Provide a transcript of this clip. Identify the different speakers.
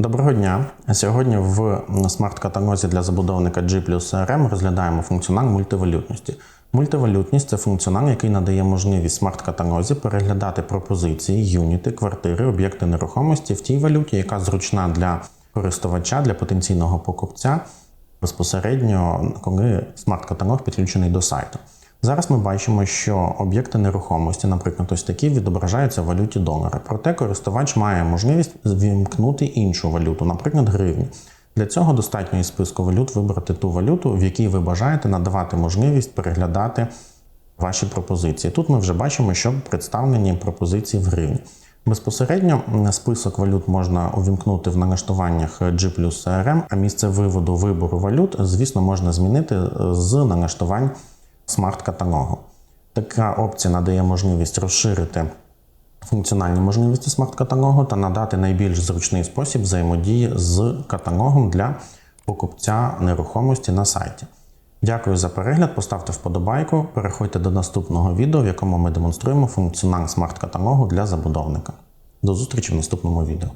Speaker 1: Доброго дня. Сьогодні в смарт-каталозі для забудовника G CRM розглядаємо функціонал мультивалютності. Мультивалютність це функціонал, який надає можливість смарт-каталозі переглядати пропозиції, юніти, квартири, об'єкти нерухомості в тій валюті, яка зручна для користувача, для потенційного покупця безпосередньо, коли смарт-каталог підключений до сайту. Зараз ми бачимо, що об'єкти нерухомості, наприклад, ось такі відображаються в валюті долара. Проте користувач має можливість вімкнути іншу валюту, наприклад, гривні. Для цього достатньо із списку валют вибрати ту валюту, в якій ви бажаєте надавати можливість переглядати ваші пропозиції. Тут ми вже бачимо, що представлені пропозиції в гривні. Безпосередньо список валют можна увімкнути в налаштуваннях G CRM, а місце виводу вибору валют, звісно, можна змінити е, з налаштувань смарт-каталогу. Така опція надає можливість розширити функціональні можливості смарт-каталогу та надати найбільш зручний спосіб взаємодії з каталогом для покупця нерухомості на сайті. Дякую за перегляд, поставте вподобайку, переходьте до наступного відео, в якому ми демонструємо функціонал смарт-каталогу для забудовника. До зустрічі в наступному відео.